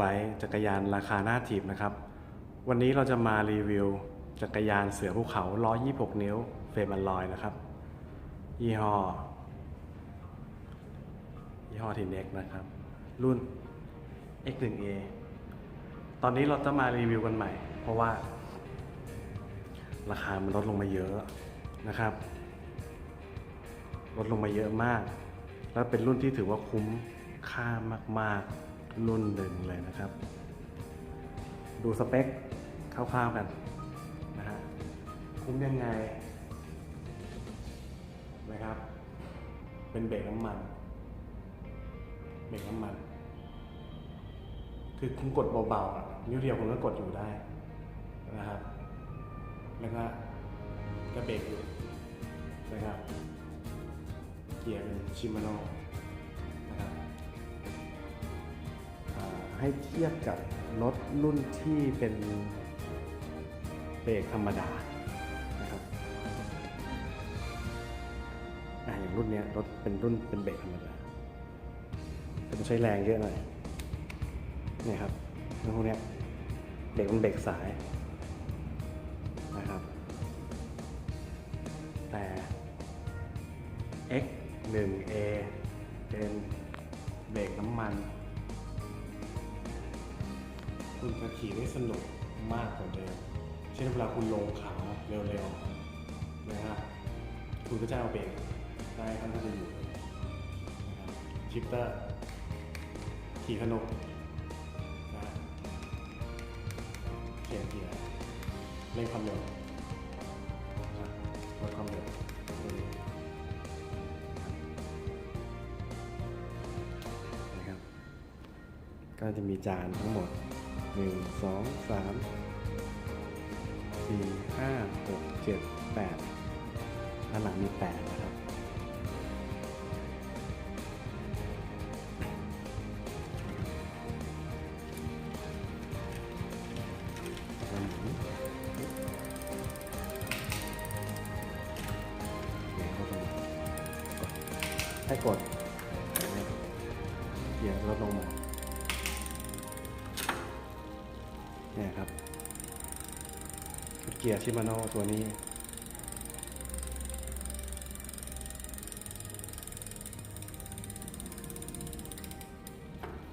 ไบค์จักรยานราคาหน้าถีบนะครับ วันนี้เราจะมารีวิว จักรยานเสือภูเขา 126 นิ้ว เฟรมอัลลอยนะครับ ยี่ห้อ ยี่ห้อทีเน็กนะครับ รุ่น X1A ตอนนี้เราจะมารีวิวกันใหม่ เพราะว่า ราคามันลดลงมาเยอะนะครับ ลดลงมาเยอะมาก แล้วเป็นรุ่นที่ถือว่าคุ้มค่ามาก ๆ รุ่นหนึ่งเลยนะครับ ดูสเปคคร่าวๆกันนะฮะคุ้มยังไงนะครับ เป็นเบรกน้ำมัน เบรกน้ำมัน คือคุณกดเบาๆอะนิ้วเดียวคุณก็กดอยู่ได้นะครับ แล้วก็ก็เบรกอยู่นะครับ เกียร์เป็นชิมาโน่ ให้เทียบกับรถรุ่นที่เป็นเบรกธรรมดานะครับอ่าอย่างรุ่นเนี้ยรถเป็นรุ่นเป็นเบรกธรรมดาจะต้องใช้แรงเยอะหน่อยนี่ครับรถพวกเนี้ยเบรกมันเบรกสายนะครับ แต่ X 1 A เป็นเบรกน้ำมัน คุณจะขี่ได้สนุกมากกว่าเดิม เช่นเวลาคุณลงเขาเร็วๆนะครับ คุณก็จะเอาเบรกได้ค่อนข้างจะอยู่ชิปเตอร์ ขี่สนุกนะเขียนเกียร์เร่งความเร็วนะลดความเร็วนะครับ ก็จะมีจานทั้งหมด 1 2 3 4 5 6 7 8ด้านหลังมี8นะครับแล้วหมุนเนี่ยก็ต้องกดให้กดเกียร์ลดลงมา เนี่ยครับเกียร์ชิมาโน่ตัวนี้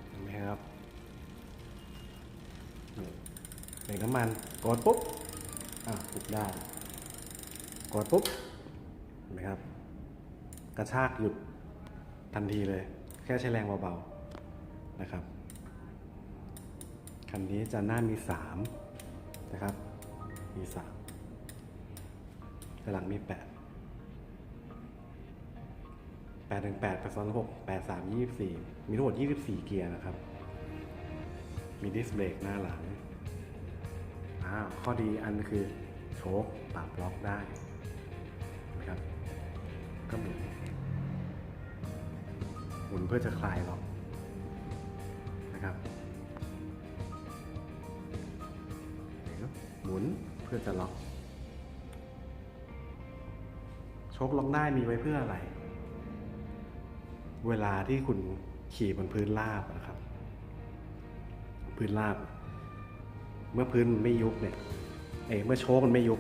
เห็นไหมครับนี่เบรกน้ำมันกดปุ๊บ อะปุบได้กดปุ๊บ เห็นไหมครับ กระชากหยุดทันทีเลย แค่ใช้แรงเบา ๆ นะครับ คันนี้จะหน้ามีสามนะครับ มีสามหลังมีแปดแปดถึงแปดแปดสองหกแปดสามยี่สิบสี่มีทั้งหมดยี่สิบสี่เกียร์นะครับ มีดิสเบรกหน้าหลังอ่าวข้อดีอันคือโชคปรับล็อกได้นะครับ ก็หมุนหมุนเพื่อจะคลายล็อกนะครับ มุนเพื่อจะล็อกโชคล็อกได้มีไว้เพื่ออะไร เวลาที่คุณขี่บนพื้นราบนะครับ พื้นราบ เมื่อพื้นมันไม่ยุบเนี่ยเอยเมื่อโชคมันไม่ยุบ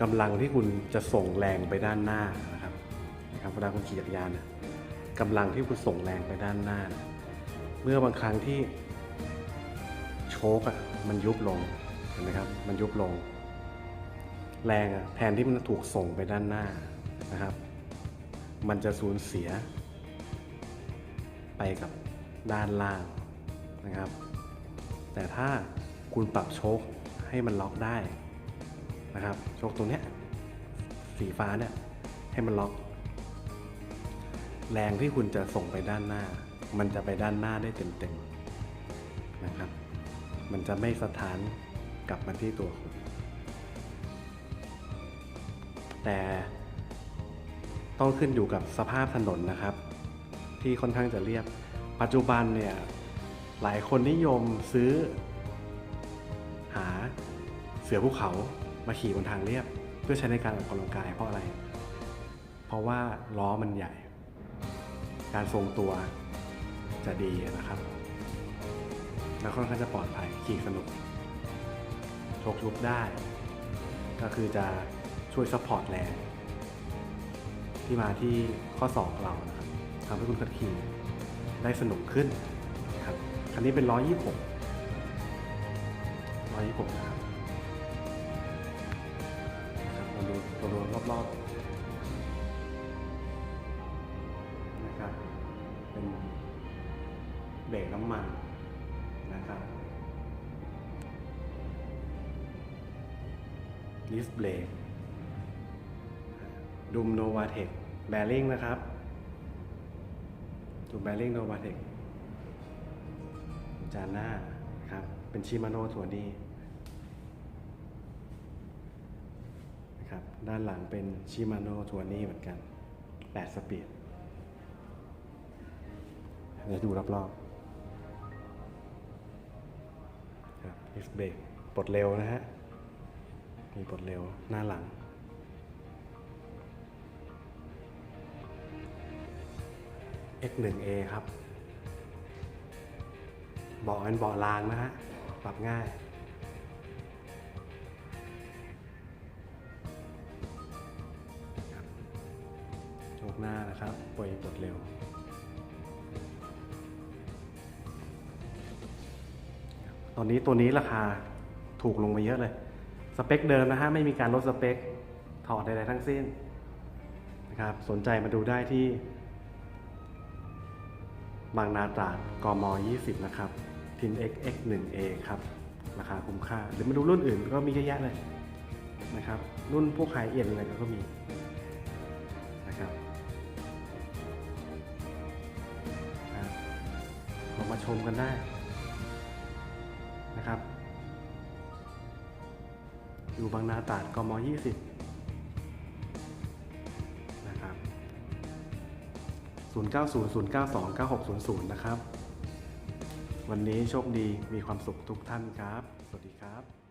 กำลังที่คุณจะส่งแรงไปด้านหน้านะครับนะครับเวลาคุณขี่จักรยานนะกำลังที่คุณส่งแรงไปด้านหน้านะเมื่อบางครั้งที่โชคอะ มันยุบลงเห็นไหมครับ มันยุบลง แรงอะแทนที่มันถูกส่งไปด้านหน้านะครับ มันจะสูญเสีย ไปกับด้านล่างนะครับ แต่ถ้าคุณปรับโชคให้มันล็อกได้นะครับโชคตรงเนี้ยสีฟ้าเนี่ยให้มันล็อก แรงที่คุณจะส่งไปด้านหน้า มันจะไปด้านหน้าได้เต็มๆ มันจะไม่สะท้านกลับมาที่ตัวคุณ แต่ต้องขึ้นอยู่กับสภาพถนนนะครับ ที่ค่อนข้างจะเรียบ ปัจจุบันเนี่ยหลายคนนิยมซื้อ หาเสือภูเขามาขี่บนทางเรียบ เพื่อใช้ในการออกกำลังกายเพราะอะไร เพราะว่าล้อมันใหญ่ การทรงตัวจะดีนะครับ แล้วค่อนข้างจะปลอดภัยขี่สนุกโชกยุบได้ ก็คือจะช่วยซัพพอร์ตแรงที่มาที่ข้อศอกเรานะครับทำให้คุณขับขี่ได้สนุกขึ้นนะครับคันนี้เป็น 126 126นะครับนะครับมาดูตัวรวมรอบๆนะครับเป็นเบรกน้ำมัน นะครับดิสเบรกดุมโนวาเทคแบริ่งนะครับดุมแบริ่งโนวาเทคจานหน้าครับ เป็นชิมาโนตัวนี้นะครับ ด้านหลังเป็นชิมาโนตัวนี้เหมือนกัน 8 สปีดเดี๋ยวดูรอบๆ อิสเบรกปลดเร็วนะฮะ มีปลดเร็วหน้าหลัง X1A ครับ เบาะเป็นเบาะรางนะฮะ ปรับง่ายโชกหน้านะครับปล่อยปลดเร็ว ตอนนี้ตัวนี้ราคาถูกลงมาเยอะเลย สเปคเดิมนะฮะ ไม่มีการลดสเปค ถอดใดๆทั้งสิ้นนะครับ สนใจมาดูได้ที่ บางนาตราดกม 20 นะครับทิน XX 1A ครับ ราคาคุ้มค่า หรือมาดูรุ่นอื่นก็มีเยอะแยะเลยนะครับ รุ่นพวกไฮเอ็นอะไรก็มีนะครับลองมาชมกันได้ นะครับ อยู่บางนาตราดกม 20 นะครับ 0900929600 นะครับ วันนี้โชคดีมีความสุขทุกท่านครับ สวัสดีครับ